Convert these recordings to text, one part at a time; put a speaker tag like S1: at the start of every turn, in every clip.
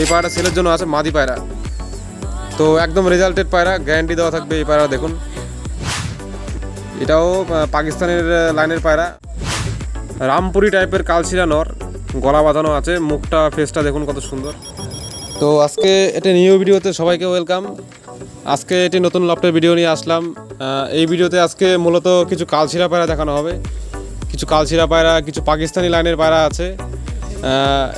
S1: এই পায়রাটা সেলের জন্য আছে মাদি পায়রা। তো একদম রেজাল্টেড পায়রা গ্যারান্টি দেওয়া থাকবে এই পায়রা, দেখুন। এটাও পাকিস্তানের লাইনের পায়রা। রামপুরি টাইপের কালশিরা নর, গলা বাঁধানো আছে, মুখটা ফেসটা দেখুন কত সুন্দর। তো আজকে এটা নিউ ভিডিওতে সবাইকে ওয়েলকাম আজকে এটি নতুন লফটের ভিডিও নিয়ে আসলাম। এই ভিডিওতে আজকে মূলত কিছু কালশিরা পায়রা দেখানো হবে। কিছু কালশিরা পায়রা, কিছু পাকিস্তানি লাইনের পায়রা আছে।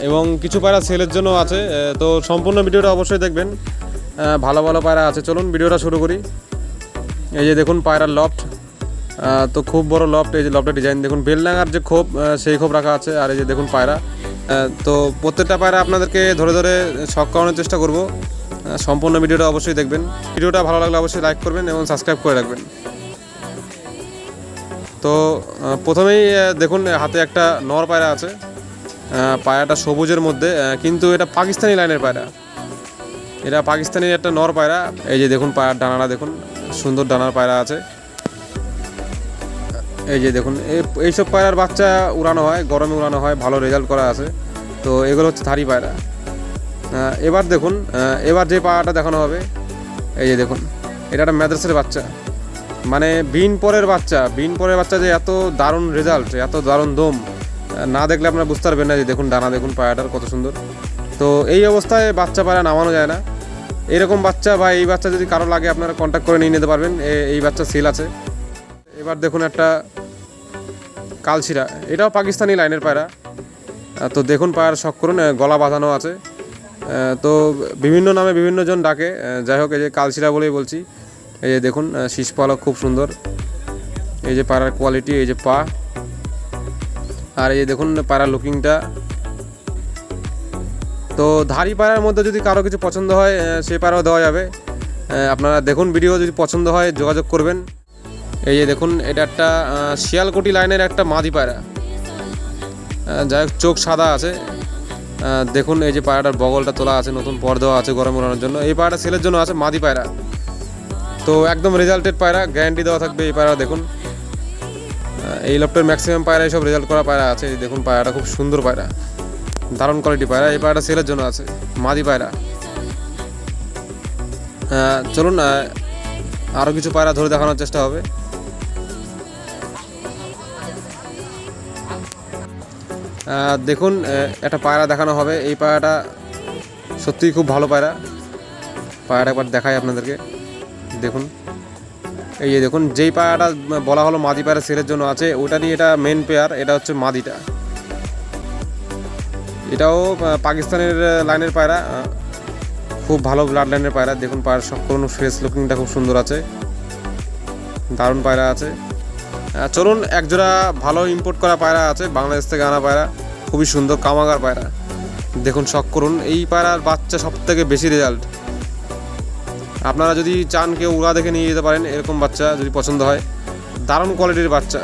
S1: এবং কিছু পায়রা সেলের জন্য আছে তো সম্পূর্ণ ভিডিওটা অবশ্যই দেখবেন। ভালো ভালো পায়রা আছে। চলুন ভিডিওটা শুরু করি। এই যে দেখুন পায়রার লফট তো খুব বড় লফট এই যে লফটের ডিজাইন দেখুন বেলডাঙ্গার যে খোপ সেই খোপ রাখা আছে। আর এই যে দেখুন পায়রা। তো প্রত্যেকটা পায়রা আপনাদেরকে ধরে ধরে শখ করানোর চেষ্টা করব। সম্পূর্ণ ভিডিওটা অবশ্যই দেখবেন। ভিডিওটা ভালো লাগলে অবশ্যই লাইক করবেন এবং সাবস্ক্রাইব করে রাখবেন। তো প্রথমেই দেখুন, হাতে একটা নর পায়রা আছে। পায়রাটা সবুজের মধ্যে কিন্তু এটা পাকিস্তানি লাইনের পায়রা। এটা পাকিস্তানি একটা নর পায়রা। এই যে দেখুন পায়রার ডানাটা, দেখুন, সুন্দর ডানার পায়রা আছে। এই যে দেখুন, এই- এইসব পায়রার বাচ্চা উড়ানো হয়, গরমে উড়ানো হয়, ভালো রেজাল্ট করা আছে। তো এগুলো হচ্ছে থারি পায়রা। এবার দেখুন এবার যে পায়রাটা দেখানো হবে, এই যে দেখুন, এটা একটা ম্যাদ্রাসের বাচ্চা। মানে বিন পরের বাচ্চা, বিন পরের বাচ্চা যে এত দারুণ রেজাল্ট এত দারুণ দম। না দেখলে আপনারা বুঝতে পারবেন না যে দেখুন ডানা, দেখুন পায়রাটার কত সুন্দর। তো এই অবস্থায় বাচ্চা পায়রা নামানো যায় না। এরকম বাচ্চা বা এই বাচ্চা যদি কারও লাগে, আপনারা কন্ট্যাক্ট করে নিয়ে নিতে পারবেন। এই বাচ্চা সেল আছে। এবার দেখুন একটা কালশিরা। এটাও পাকিস্তানি লাইনের পায়রা। তো দেখুন পায়রার শখ করুন গলা বাঁধানো আছে। তো বিভিন্ন নামে বিভিন্ন জন ডাকে। যাই হোক, এই যে কালশিরা বলেই বলছি। এই যে দেখুন শীষ পালক খুব সুন্দর। এই যে পায়রার কোয়ালিটি এই যে পা। আর এই দেখুন পায়রার লুকিংটা তো ধারি পায়রার মধ্যে যদি কারও কিছু পছন্দ হয় সেই পায়রাও দেওয়া যাবে। আপনারা দেখুন ভিডিও যদি পছন্দ হয়, যোগাযোগ করবেন। এই যে দেখুন, এটা একটা শিয়ালকুটি লাইনের একটা মাদি পায়রা যাই হোক, চোখ সাদা আছে। দেখুন এই যে পায়রাটার বগলটা তোলা আছে, নতুন পর দেওয়া আছে গরম উড়ানোর জন্য। এই পায়রাটা সেলের জন্য আছে, মাদি পায়রা তো একদম রেজাল্টেড পায়রা গ্যারান্টি দেওয়া থাকবে এই পায়রা দেখুন। এই লপটের ম্যাক্সিমাম পায়রা সব রেজাল্ট করা পায়রা আছে। দেখুন পায়রাটা খুব সুন্দর পায়রা। দারুণ কোয়ালিটি পায়রা। এই পায়রাটা সেলের জন্য আছে। মাদি পায়রা। চলুন আরও কিছু পায়রা ধরে দেখানোর চেষ্টা হবে। দেখুন একটা পায়রা দেখানো হবে। এই পায়রাটা সত্যিই খুব ভালো পায়রা। পায়রাটা একবার দেখাই আপনাদেরকে। দেখুন। এই যে দেখুন, যেই পায়রাটা বলা হলো মাদি পায়রা সেলের জন্য আছে ওটারই এটা মেন পেয়ার এটা হচ্ছে মাদিটা। এটাও পাকিস্তানের লাইনের পায়রা খুব ভালো ব্লাড লাইনের পায়রা। দেখুন পায়রার কোনো ফেস লুকিংটা খুব সুন্দর আছে। দারুণ পায়রা আছে। চলুন, একজোড়া ভালো ইম্পোর্ট করা পায়রা আছে, বাংলাদেশ থেকে আনা পায়রা। খুবই সুন্দর, কামাগার পায়রা। দেখুন, শখ করুন, এই পায়রার বাচ্চা সব থেকে বেশি রেজাল্ট আপনারা যদি চান কেউ উড়া দেখে নিয়ে যেতে পারেন, এরকম বাচ্চা যদি পছন্দ হয়। দারুণ কোয়ালিটির বাচ্চা।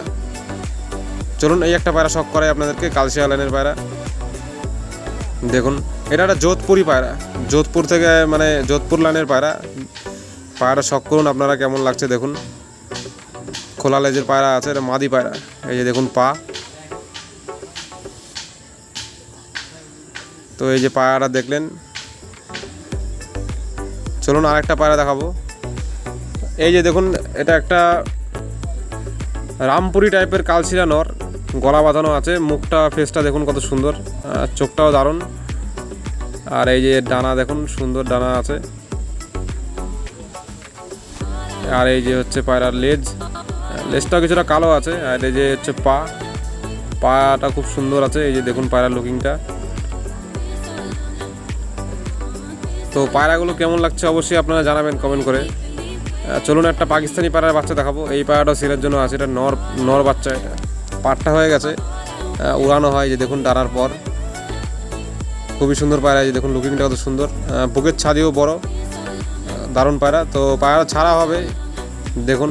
S1: চলুন, এই একটা পায়রা শখ করে আপনাদেরকে, কালশিয়া লাইনের পায়রা। দেখুন, এটা একটা যোধপুরি পায়রা। যোধপুর থেকে মানে যোধপুর লাইনের পায়রা। পায়রা শখ করুন, আপনারা কেমন লাগছে দেখুন। খোলা লেজের পায়রা আছে, এটা মাদি পায়রা। এই যে দেখুন পা। তো এই যে পায়রাটা দেখলেন চলুন আরেকটা পায়রা দেখাবো। এই যে দেখুন, এটা একটা রামপুরি টাইপের কালশিরা নর, গলা বাঁধানো আছে, মুখটা ফেসটা দেখুন কত সুন্দর চোখটাও দারুণ। আর এই যে ডানা দেখুন, সুন্দর ডানা আছে। আর এই যে হচ্ছে পায়রার লেজ, লেজটাও কিছুটা কালো আছে, আর এই যে হচ্ছে পা, পাটা খুব সুন্দর আছে, এই যে দেখুন পায়রার লুকিংটা তো পায়রাগুলো কেমন লাগছে অবশ্যই আপনারা জানাবেন কমেন্ট করে। চলুন একটা পাকিস্তানি পায়রার বাচ্চা দেখাবো। এই পায়রাটাও সিলের জন্য আছে, এটা নর নর বাচ্চা, এটা পাটটা হয়ে গেছে। উড়ানো হয় যে দেখুন ডানার পর। খুবই সুন্দর পায়রা যে দেখুন লুকিংটা কত সুন্দর। বুকের ছাদিও বড় দারুণ পায়রা। তো পায়রা ছাড়া হবে, দেখুন।